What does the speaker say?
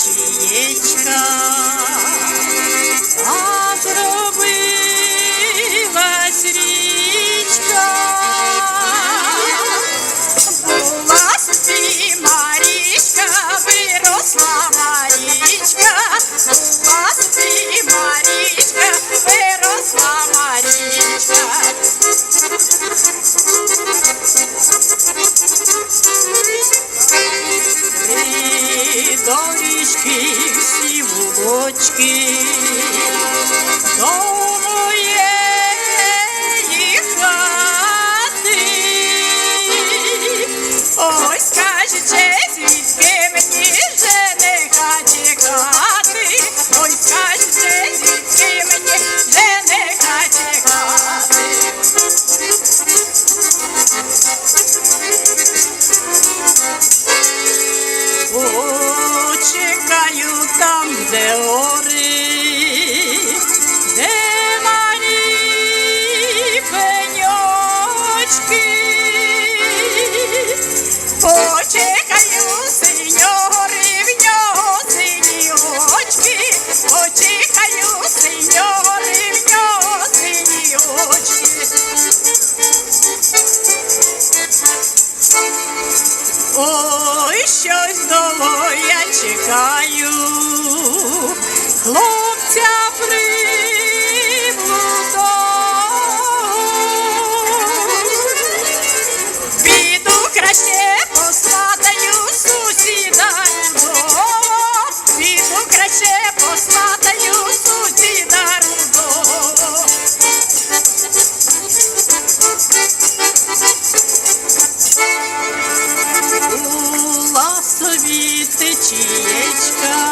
течієчка, а зробилась річка. Була собі Марічка, виросла Марічка, була собі Марічка, виросла Марічка. Три доріжки всі вулочки, Ой, щось довго я чекаю, хлопця приблудо. Піду краще посватаю сусіда піду краще посватаю сусіда. Була собі течієчка,